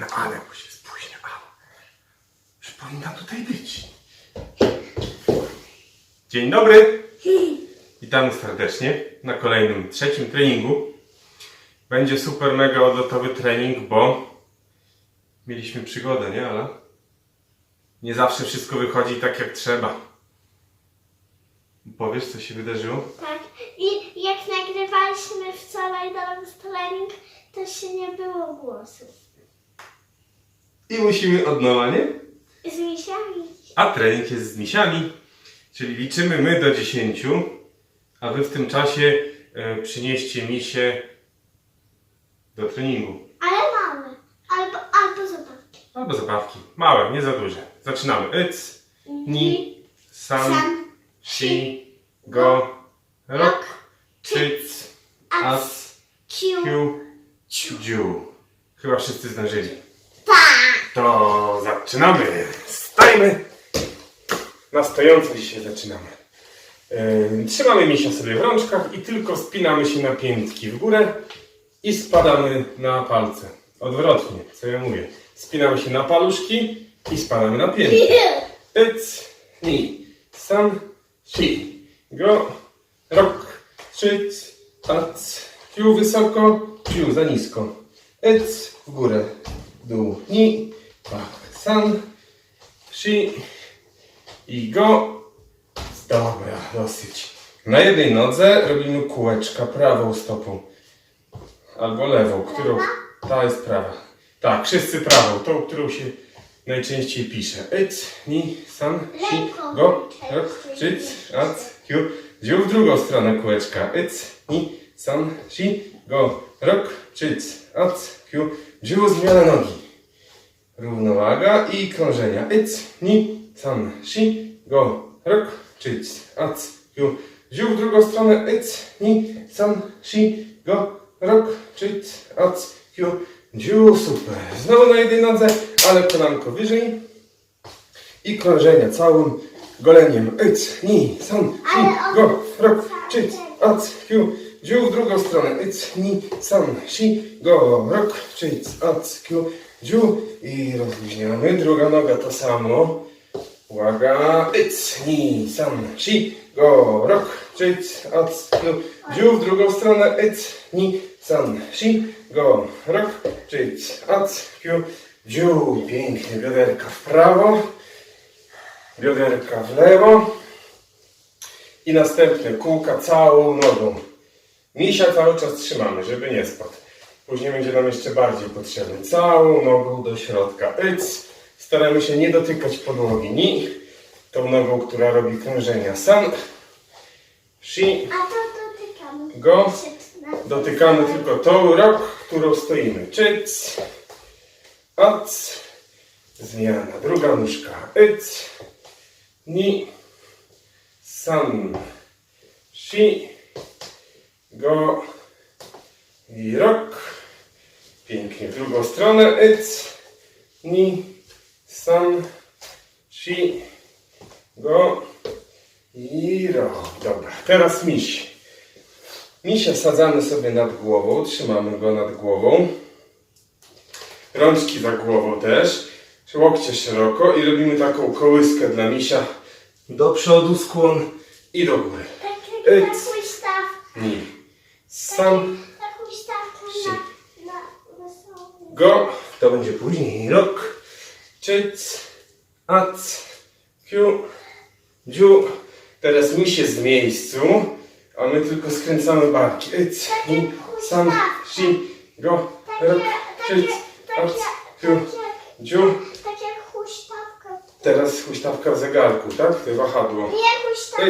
na Ale, bo się spóźnia. A, że powinna tutaj być. Dzień dobry. Witamy serdecznie na kolejnym, trzecim treningu. Będzie super mega odlotowy trening, bo mieliśmy przygodę, nie, Ala? Nie zawsze wszystko wychodzi tak jak trzeba. Powiesz, co się wydarzyło? Tak. I jak nagrywaliśmy wczoraj do trening, to się nie było głosów. I musimy od nowa, nie? Z misiami. A trening jest z misiami, czyli liczymy my do 10, a wy w tym czasie e, przynieście misie do treningu. Ale małe. Albo, albo zabawki. Albo zabawki. Małe, nie za duże. Zaczynamy. It's, ni, san, shi, go, rok, czyc, as, Ciu. kiu, dziu. Chyba wszyscy zdążyli. To zaczynamy. Stajmy. Na stojąco dzisiaj zaczynamy. Trzymamy misia sobie w rączkach i tylko spinamy się na piętki w górę i spadamy na palce. Odwrotnie, co ja mówię. Spinamy się na paluszki i spadamy na piętki. It's, ni, san, shi, go, rok, czyc, ac, kiu wysoko, ciu za nisko. It's w górę, dół, ni, san, shi i go. Dobra, dosyć. Na jednej nodze robimy kółeczka prawą stopą. Albo lewą, którą... Ta jest prawa. Tak, wszyscy prawą, tą, którą się najczęściej pisze. It's, ni, san, Ręką go, rok, czyc, ac, kiu. Dziu w drugą stronę kółeczka. It's, ni, san, shi, go, rok, czyc, ac, kiu. Dziu zmiana nogi. Równowaga i krążenia. It's, ni, san, shi, go, rok, czyc, ac, kiu. Dziu w drugą stronę. It's, ni, san, shi, go, rok, czyc, ac, kiu. Dziu, super. Znowu na jednej nodze, ale kolanko wyżej. I krążenia całym goleniem. It's, ni, san, shi, go, rok, czyc, ac, kiu. Dziu w drugą stronę. It's, ni, san, shi, go, rok, czyc, ac, kiu. Dziu i rozluźniamy. Druga noga to samo. Uwaga. It's, ni, san, shi, go, rok, czyc, ac, kiu. Dziu w drugą stronę. It's, ni, san, shi, go, rok, czyc, ac, kiu. Dziu, pięknie, bioderka w prawo. Bioderka w lewo. I następne kółka całą nogą. Misia cały czas trzymamy, żeby nie spadł. Później będzie nam jeszcze bardziej potrzebny. Całą nogą do środka. Yc. Staramy się nie dotykać podłogi. Ni. Tą nogą, która robi krążenia. San. Shi. A to dotykamy. Go. Dotykamy tylko tą rok, którą stoimy. Czyc. Ac. Zmiana. Druga nóżka. Yc. Ni. San. Shi. Go. I rok. Pięknie. W drugą stronę. Yc. Ni. San. Shi. Go. I rok. Dobra. Teraz miś. Misia sadzamy sobie nad głową, trzymamy go nad głową. Rączki za głową też. Łokcie szeroko i robimy taką kołyskę dla misia. Do przodu skłon i do góry. Tak, Yc. taką stawkę. Ni. Sam. Taką wesołym. Go. To będzie później. Rok. Czyc. Ac. Kiu. Dziu. Teraz misie z miejscu. A my tylko skręcamy barki. Ni. Sam. Si. Go. Rok. Czyc. Ac. Kiu. Dziu. Tak jak huśtawka. Teraz huśtawka w zegarku, tak? To wahadło. Nie huśtawka.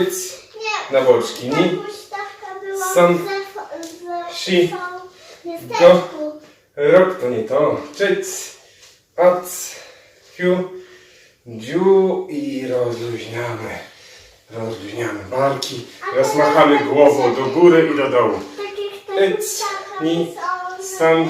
Nie. Na boczki. Ta Ni. huśtawka była Sam. Si. miasteczku. Rok to nie to. Czyc. Ac. Kiu. Dziu. I rozluźniamy. Rozluźniamy barki. Rozmachamy głową do góry i do dołu. Tak huśtawka Ni. Sam.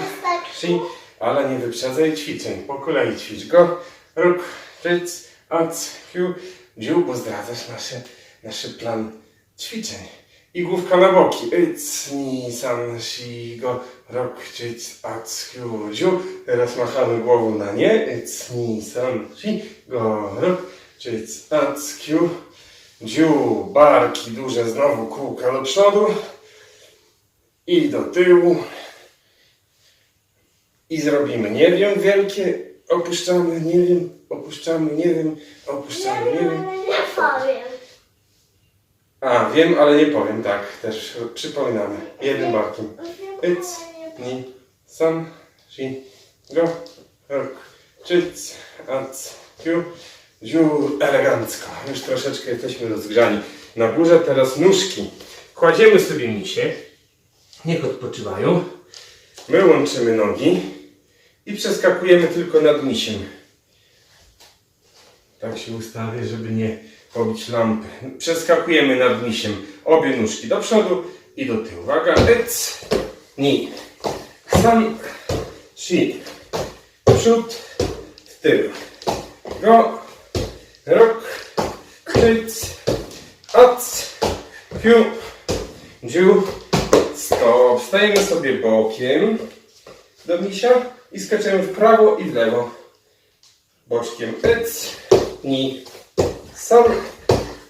Si. Ale nie wyprzedzaj ćwiczeń. Po kolei ćwicz go. Róg. Czyc. Ac. Kiu. Dziu. Bo zdradzasz nasze, nasz plan ćwiczeń. I główka na boki. Yc. Ni. San. Si. Go. rok, czyc, ac, hiu, dziu. Teraz machamy głową na nie. It's ni, san, si, go, rok, czyc, ac, hiu, dziu. Barki duże, znowu kółka do przodu i do tyłu. I zrobimy, nie wiem, wielkie, opuszczamy, nie wiem, opuszczamy, nie wiem, opuszczamy, nie Nie wiem. nie powiem. A, wiem, ale nie powiem, tak, też przypominamy. Jednym barkiem. It's, ni, san, si, go, rok, czyc, ac, kiu, dziu, elegancko. Już troszeczkę jesteśmy rozgrzani. Na górze teraz nóżki. Kładziemy sobie misie, niech odpoczywają. My łączymy nogi i przeskakujemy tylko nad misiem. Tak się ustawię, żeby nie pobić lampy. Przeskakujemy nad misiem. Obie nóżki do przodu i do tyłu. Uwaga, ec, ni, san, si, przód, tył. Go, rok, cyc, ac, piu, dziu, stop. Stajemy sobie bokiem do misia i skaczemy w prawo i w lewo. Boczkiem, ec, ni, sam,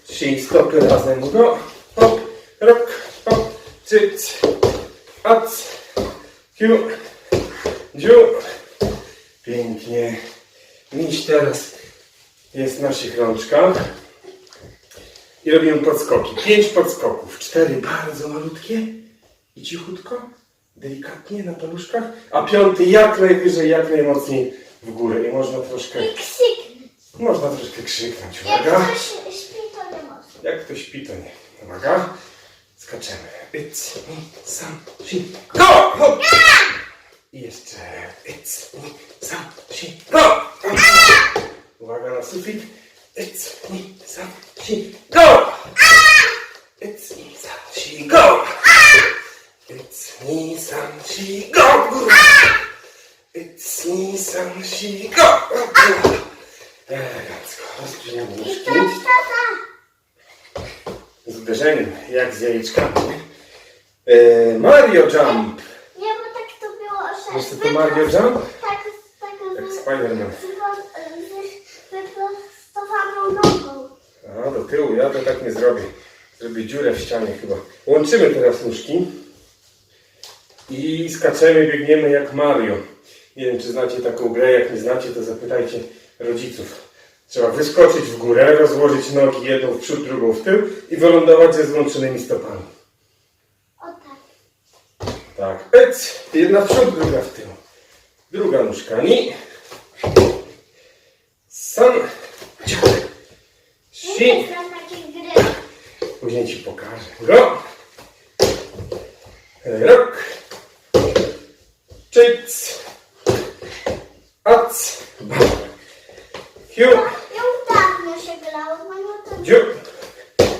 si, stopy razem, go, hop, rok, hop, cyc, ac, kiu, dziu, pięknie, miś teraz jest w naszych rączkach. I robimy podskoki, pięć podskoków, cztery bardzo malutkie i cichutko, delikatnie na paluszkach, a piąty jak najwyżej, jak najmocniej w górę. I można troszkę. Można troszkę krzyknąć, Jak uwaga. ktoś śpi, to nie może. Jak ktoś śpi, to nie. Uwaga. Skaczemy. It's me, sam, si, go! Hop! I jeszcze. It's me, sam, si, go! Uwaga na sufit. It's me, sam, si, go! It's me, sam, si, go! It's me, sam, si, go! It's me, sam, si, go! Elegancko. Rozprzęgamy I nóżki z uderzeniem, jak z jajeczkami. E, Mario Jump! Nie, bo tak to było, że... Wiesz co to Mario Jump? Tak, tak, Jak Spiderman. wyprostowaną nogą. A, do tyłu, ja to tak nie zrobię. Zrobię dziurę w ścianie chyba. Łączymy teraz nóżki i skaczemy, biegniemy jak Mario. Nie wiem, czy znacie taką grę, jak nie znacie, to zapytajcie rodziców. Trzeba wyskoczyć w górę, rozłożyć nogi jedną w przód, drugą w tył i wylądować ze złączonymi stopami. O tak. Tak, ec, jedna w przód, druga w tył. Druga nóżka, ni. San. Si. Później ci pokażę. Go. Rok. Czyc. Ac. Bam. Hiu. Już dawno się grało, bo to... Dziu.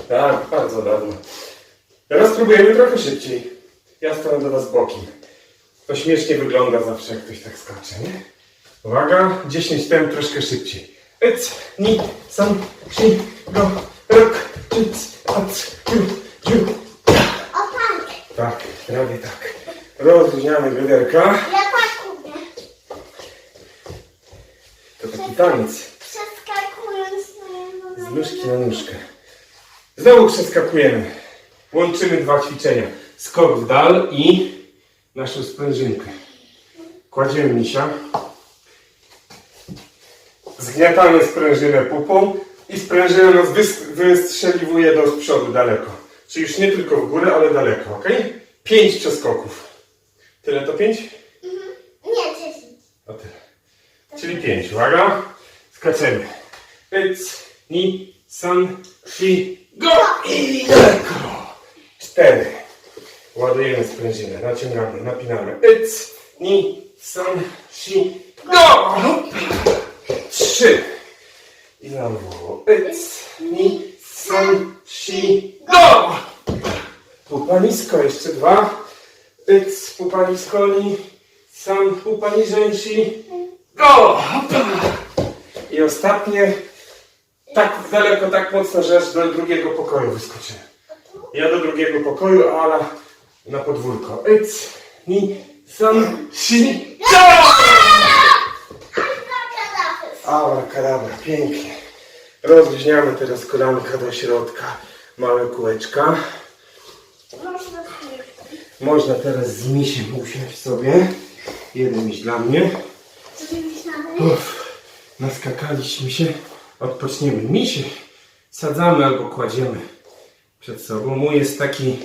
Tak, bardzo dawno. Teraz spróbujemy trochę szybciej. Ja stanę do Was bokiem. To śmiesznie wygląda zawsze, jak ktoś tak skacze, nie? Uwaga, 10 tem troszkę szybciej. Ec, ni, sam, si, go, rok, czyc, ac, dziu, dziu. O tak. Tak, prawie tak. Rozluźniamy bioderka. Ja tak umiem. To taki taniec. Z nóżki na nóżkę. Znowu przeskakujemy. Łączymy dwa ćwiczenia. Skok w dal i naszą sprężynkę. Kładziemy misia. Zgniatamy sprężynę pupą i sprężyna nas wys- wystrzeliwuje do przodu daleko. Czyli już nie tylko w górę, ale daleko, ok? Pięć przeskoków. Tyle to pięć? Nie, dziesięć. O tyle. Czyli pięć. Uwaga. Skaczemy. Pyc, ni, san, si, go! I daleko. Cztery. Ładujemy sprężynę. Naciągamy, napinamy. Pyc, ni, san, si, go! Trzy. I znowu. Pyc, ni, san, si, go! Pupa nisko. Jeszcze dwa. Pyc, pupa nisko, ni, san, pupa niżej, si, go! I ostatnie, tak daleko, tak mocno, że aż do drugiego pokoju wyskoczyłem. Ja do drugiego pokoju, a Ala na podwórko. It's, ni, San, si! Abracadabra. Abracadabra, pięknie. Rozluźniamy teraz kolanka do środka. Małe kółeczka. Można teraz z misiem usiąść sobie. Jeden miś dla mnie. Uff, naskakaliśmy się. Odpoczniemy. Misie sadzamy albo kładziemy przed sobą. Mój jest taki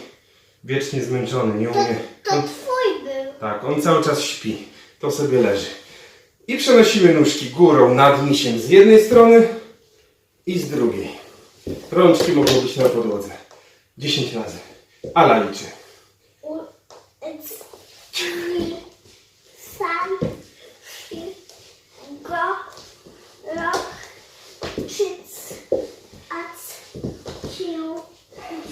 wiecznie zmęczony, nie To, umie. to On, twój był. tak, on cały czas śpi. To sobie leży. I przenosimy nóżki górą nad misiem z jednej strony i z drugiej. Rączki mogą być na podłodze. 10 razy. Ala liczy. Sam, go, rok, czyc, ac, ciu, ziu.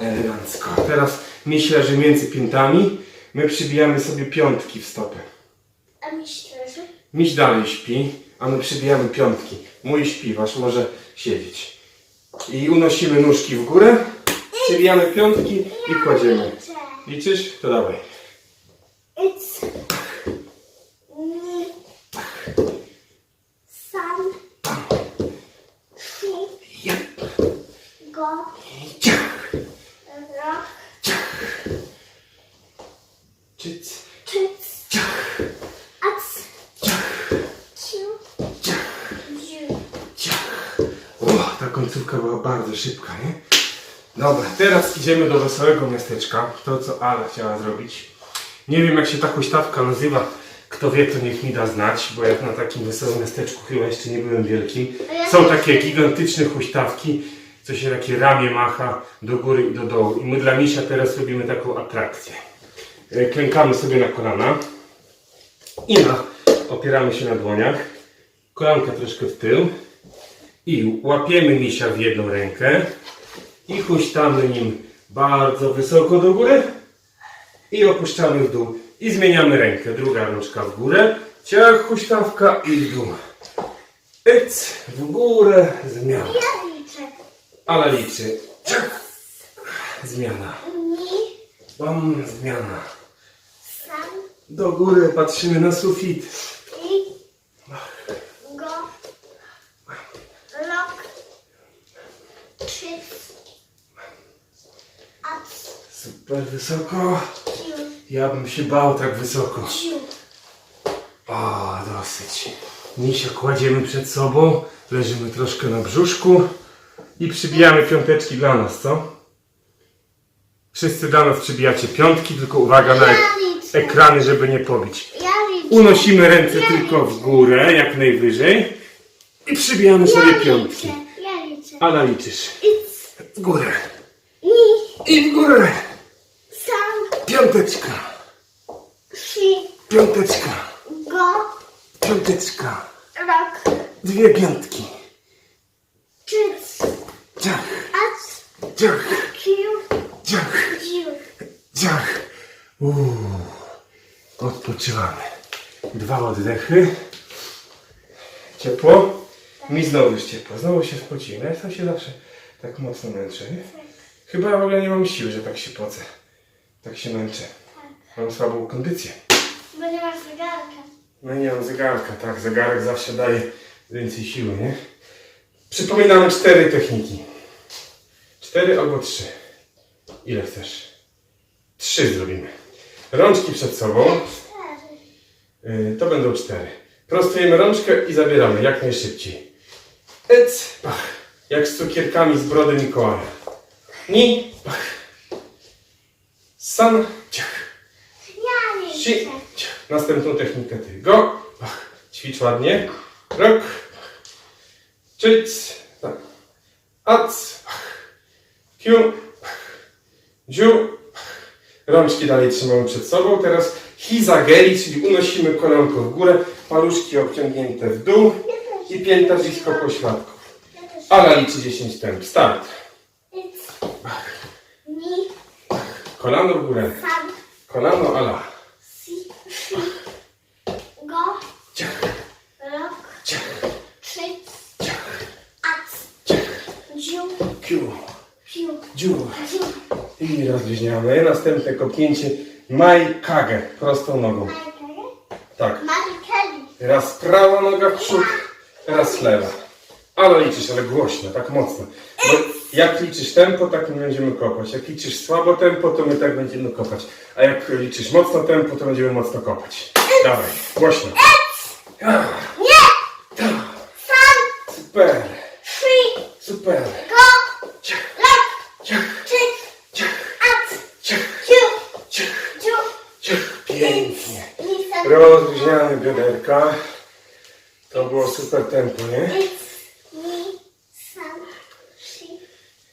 Elegancko. Teraz miś leży między piętami. My przybijamy sobie piątki w stopę. A myślę, że Miś dalej śpi, a my przybijamy piątki. Mój śpi, wasz może siedzieć. I unosimy nóżki w górę, przybijamy piątki i kładziemy. Liczysz? To dawaj. It's ni, sam, si, Jep. go, Ciach. rok, Czyc. czyc, Ciach. ac, Ciach. ciu, Ciach. ziu. Ciach. O, ta końcówka była bardzo szybka, nie? Dobra, teraz idziemy do wesołego miasteczka. To, co Ala chciała zrobić. Nie wiem, jak się ta huśtawka nazywa. Kto wie, to niech mi da znać, bo jak na takim wesołym miasteczku chyba jeszcze nie byłem wielkim. Są takie gigantyczne huśtawki, co się takie ramię macha do góry i do dołu. I my dla misia teraz robimy taką atrakcję. E, Klękamy sobie na kolana i na, opieramy się na dłoniach. Kolanka troszkę w tył. I łapiemy misia w jedną rękę i huśtamy nim bardzo wysoko do góry i opuszczamy w dół. I zmieniamy rękę. Druga rączka w górę, ciach, huśtawka i w dół. Yc, w górę, zmiana. Ja liczę. Ala liczy. Ciach, zmiana. Bam, zmiana. Do góry patrzymy na sufit. i, go, rok, czyc, Super wysoko. Ja bym się bał tak wysoko. O, dosyć. Misia kładziemy przed sobą, leżymy troszkę na brzuszku i przybijamy piąteczki dla nas, co? Wszyscy dla nas przybijacie piątki, tylko uwaga na ekrany, żeby nie pobić. Unosimy ręce tylko w górę, jak najwyżej i przybijamy sobie piątki. liczę. Ja liczę. A naliczysz. It's W górę. I w górę. Piąteczka. Piąteczka. go, Piąteczka. rok, Dwie piątki. czyc, Ciach, ac, ciach, ciu, ciach. ziu. Ciach. Uuu. Odpoczywamy. Dwa oddechy. Ciepło. Mi znowu już ciepło. Znowu się spociłem. Ja sam się zawsze tak mocno męczę, nie? Chyba w ogóle nie mam siły, że tak się pocę. Tak się męczę. Mam słabą kondycję. Bo nie masz zegarka. No nie mam zegarka, tak. Zegarek zawsze daje więcej siły, nie? Przypominamy cztery techniki. Cztery albo trzy. Ile chcesz? Trzy zrobimy. Rączki przed sobą. Cztery. Yy, to będą cztery. Prostujemy rączkę i zabieramy jak najszybciej. Ec, pach. Jak z cukierkami z brody Mikołaja. Ni, pach. San, ciach. Ja Si, liczę. ciach. Następną technikę ty. Go, pach. Ćwicz ładnie. Rok. Czyc, tak. Ac. Kiu, pach. Dziu. Rączki dalej trzymamy przed sobą. Teraz hizageri, czyli unosimy kolanko w górę, paluszki obciągnięte w dół i pięta blisko pośladków. Ala liczy 10 temp. Start. It's ni, Kolano w górę. sam, Kolano, ala. si, si, go, Ciach, rok, ciach, czyc, ciach, ac, ciach. ziu, Kiu, piu, dziu. ziu. I rozluźniamy. Następne kopnięcie Maj Kage, prostą nogą. Tak. Raz prawa noga w przód, raz lewa. Ale liczysz, ale głośno, tak mocno. Bo jak liczysz tempo, tak my będziemy kopać. Jak liczysz słabo tempo, to my tak będziemy kopać. A jak liczysz mocno tempo, to będziemy mocno kopać. Dawaj, głośno. Ah, Nie! tak, Sam! Super, Three! super. Go! Ciach, Left! ciach, Six! ciach. Pięknie. Rozluźniamy bioderka. To było super tempo, nie? It's me, Sam, she,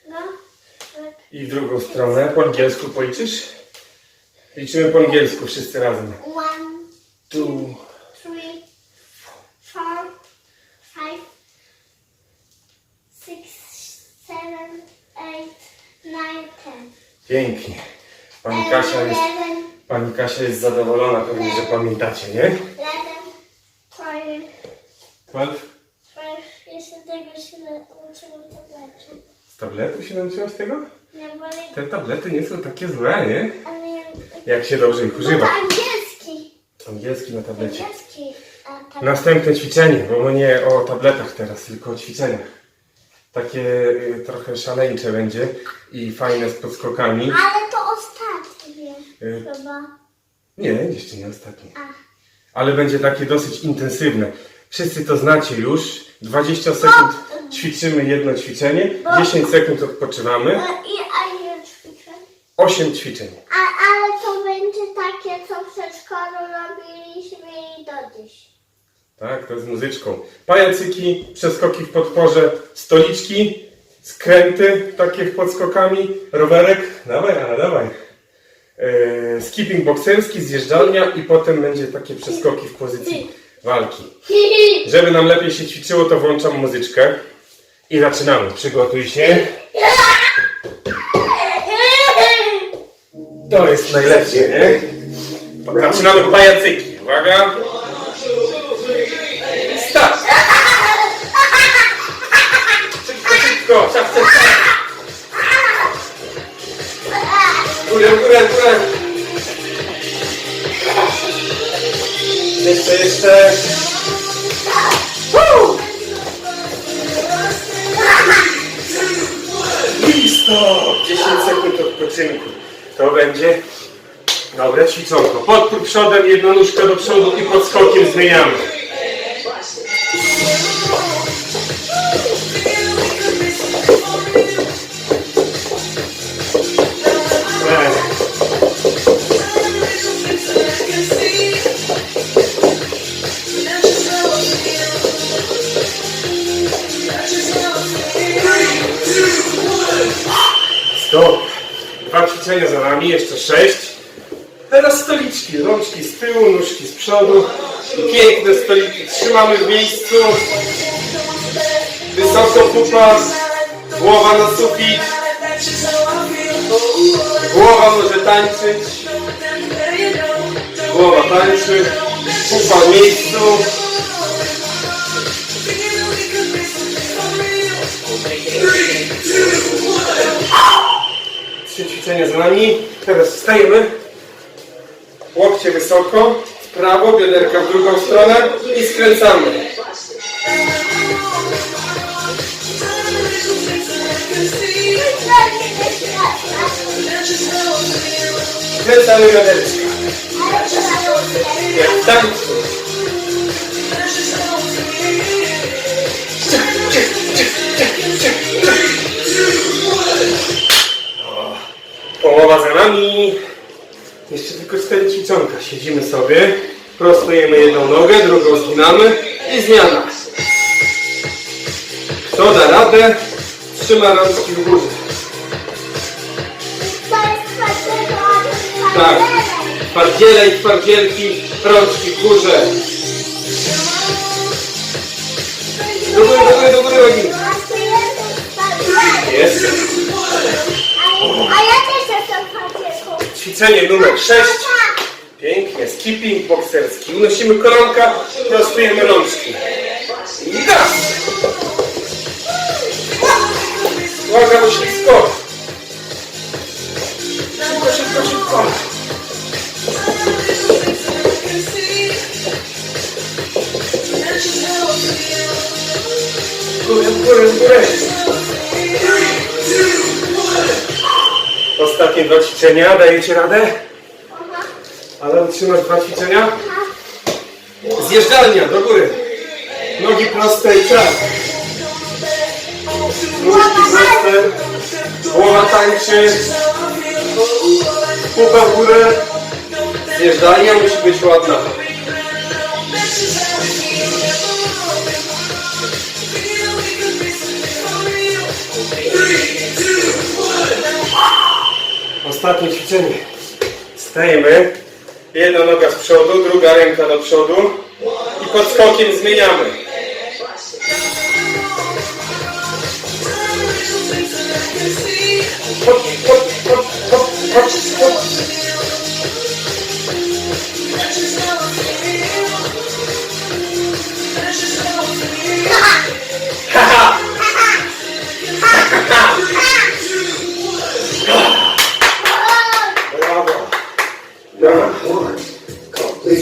go, look. I w drugą stronę. Po angielsku policzysz? Liczymy po angielsku wszyscy razem. One, Tu. three, four, five, six, seven, eight, nine, ten. Pięknie. Pani Kasia jest, Eleven, pani Kasia jest zadowolona, pewnie, że pamiętacie, nie? eleven, twelve, 12. twelve. Jeszcze tego się nauczyłam tablecie. Z tabletu się nauczyłaś tego? Te tablety nie są takie złe, nie? ale nie... Jak się dobrze ich No to używa. angielski. Angielski na tablecie. Angielski. A tak. Następne ćwiczenie, bo my nie o tabletach teraz, tylko o ćwiczeniach. Takie y, trochę szaleńcze będzie i fajne z podskokami. Ale to ostatnie Y, chyba. Nie, jeszcze nie ostatnie. A. Ale będzie takie dosyć intensywne. Wszyscy to znacie już. 20 sekund ćwiczymy jedno ćwiczenie, 10 sekund odpoczywamy, E, I 8 ćwiczeń. A, ale to będzie takie, co w przedszkolu robiliśmy i do dziś. Tak, to z muzyczką. Pajacyki, przeskoki w podporze, stoliczki, skręty takie w podskokami, rowerek. Dawaj, ale dawaj. Yy, skipping bokserski, zjeżdżalnia i potem będzie takie przeskoki w pozycji walki. Żeby nam lepiej się ćwiczyło, to włączam muzyczkę i zaczynamy. Przygotuj się. To jest najlepsze, nie? Zaczynamy pajacyki. Uwaga. Start! Szybko, szybko, czas, czas, czas. Górę, górę, górę. Jeszcze, jeszcze. Stop! 10 sekund odpoczynku. To będzie dobre ćwiczonko. Podpór przodem, jedną nóżkę do przodu i podskokiem zmieniamy. Nami, jeszcze sześć. Teraz stoliczki, rączki z tyłu, nóżki z przodu. Piękne stoliki. Trzymamy w miejscu. Wysoko pupa. Głowa na sufit. Głowa może tańczyć. Głowa tańczy. Pupa w miejscu. Ćwiczenia za nami. Teraz wstajemy. Łokcie wysoko. W prawo, bioderka w drugą stronę i skręcamy. Skręcamy bioderka. Jak Połowa za nami. Jeszcze tylko cztery ćwiczonka. Siedzimy sobie, prostujemy jedną nogę, drugą zginamy i zmiana. Kto da radę, trzyma rączki w górze. Tak. twardzielek. Twardziele i twardzielki, rączki w górze. Do góry, do góry, do góry. Ćwiczenie numer 6. Pięknie, skipping bokserski. Unosimy koronka, prostujemy rączki. I raz. Uwaga, bo ślisko. Szybko, szybko, szybko. W górę, w. Ostatnie dwa ćwiczenia, dajecie radę? Ale utrzymasz dwa ćwiczenia? Zjeżdżalnia, do góry. Nogi proste i czas. Nóżki proste. Głowa tańczy. Pupa w górę. Zjeżdżalnia musi być ładna. Ostatnie ćwiczenie. Stajemy. Jedna noga z przodu, druga ręka do przodu. I pod skokiem zmieniamy. Hop, hop, hop, hop, hop, hop.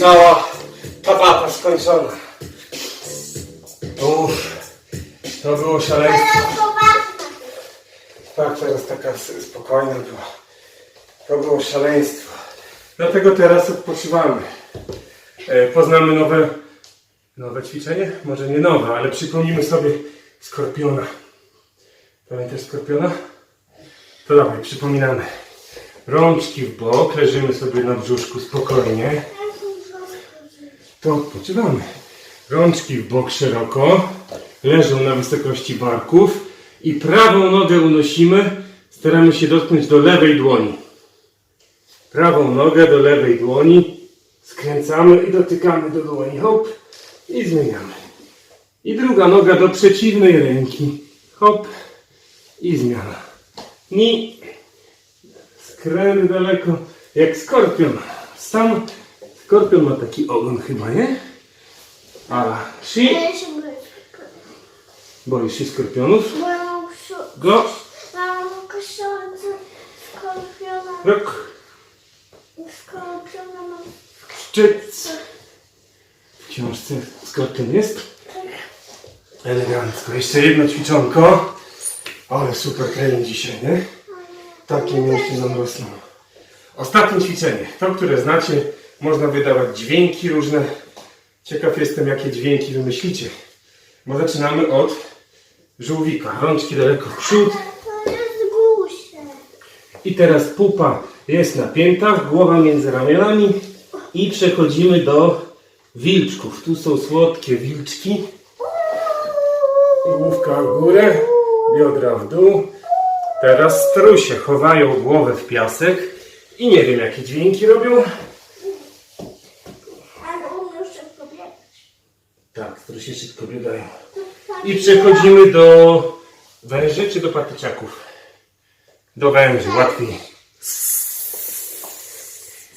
Cała tabata skończona. Uff, to było szaleństwo. Tak, teraz taka spokojna była. To było szaleństwo. Dlatego teraz odpoczywamy. E, poznamy nowe, nowe ćwiczenie? Może nie nowe, ale przypomnimy sobie skorpiona. Pamiętasz skorpiona? To dawaj, przypominamy. Rączki w bok, leżymy sobie na brzuszku spokojnie. To odpoczywamy. Rączki w bok szeroko, leżą na wysokości barków i prawą nogę unosimy, staramy się dotknąć do lewej dłoni. Prawą nogę do lewej dłoni, skręcamy i dotykamy do dłoni, hop, i zmieniamy. I druga noga do przeciwnej ręki, hop, i zmiana. Ni, skręt daleko, jak skorpion. Sam skorpion ma taki ogon chyba, nie? A, si, boisz się skorpionów? Bo ja mam ksio- Go, mam książę skorpiona. rok, Skorpiona mam. szczyt. W książce skorpion jest? Elegancko. Jeszcze jedno ćwiczonko. Ale super trening dzisiaj, nie? Takie mięśnie nam rosną. Ostatnie ćwiczenie. To, które znacie, można wydawać dźwięki różne. Ciekaw jestem, jakie dźwięki wymyślicie. Bo zaczynamy od żółwika. Rączki daleko w przód. To jest gusie. I teraz pupa jest napięta, głowa między ramionami i przechodzimy do wilczków. Tu są słodkie wilczki. Główka w górę, biodra w dół. Teraz strusie chowają głowę w piasek i nie wiem jakie dźwięki robią. Ale umiesz szybko biegać. Tak, strusie szybko biegają. I przechodzimy do węży czy do patyczaków? Do węży, łatwiej.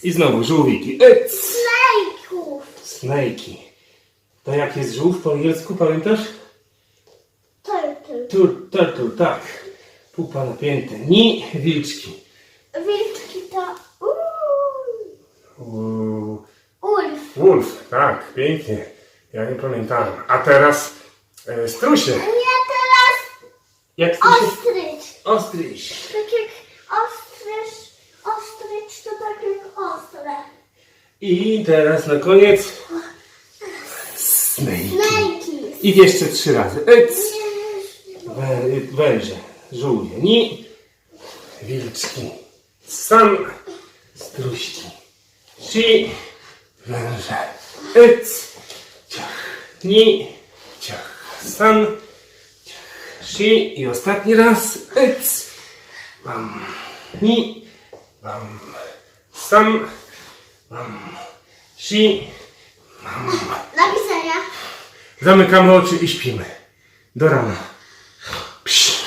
I znowu żółwiki. Ec! Snajków. Snajki. To jak jest żółw po angielsku, pamiętasz? Turtle. Tur, turtle, tak. Pupa napięte. Ni, wilczki. Wilczki to uuu. Ulf. Wolf, tak, pięknie. Ja nie pamiętałem. A teraz e, strusie. Nie teraz Jak strusie? ostrycz. Ostryś. Tak jak ostrycz. Ostrycz to tak jak ostre. I teraz na koniec snake. Snajki. I jeszcze trzy razy. Ec. Wę, węże, żółwie, ni, wilczki, sam, struśki, si, węże, ec, ni, ciach, san, ciach, si i ostatni raz, ec, bam, ni, bam, sam, bam, si, Do widzenia. Zamykamy oczy i śpimy. Do rana. Psz.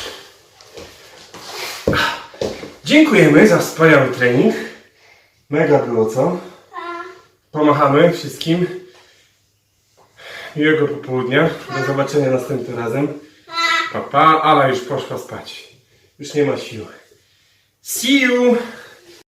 Dziękujemy za wspaniały trening. Mega było, co? A. Pomachamy wszystkim. Miłego popołudnia. Do zobaczenia następnym razem. Pa, pa. Ala już poszła spać. Już nie ma sił. See you!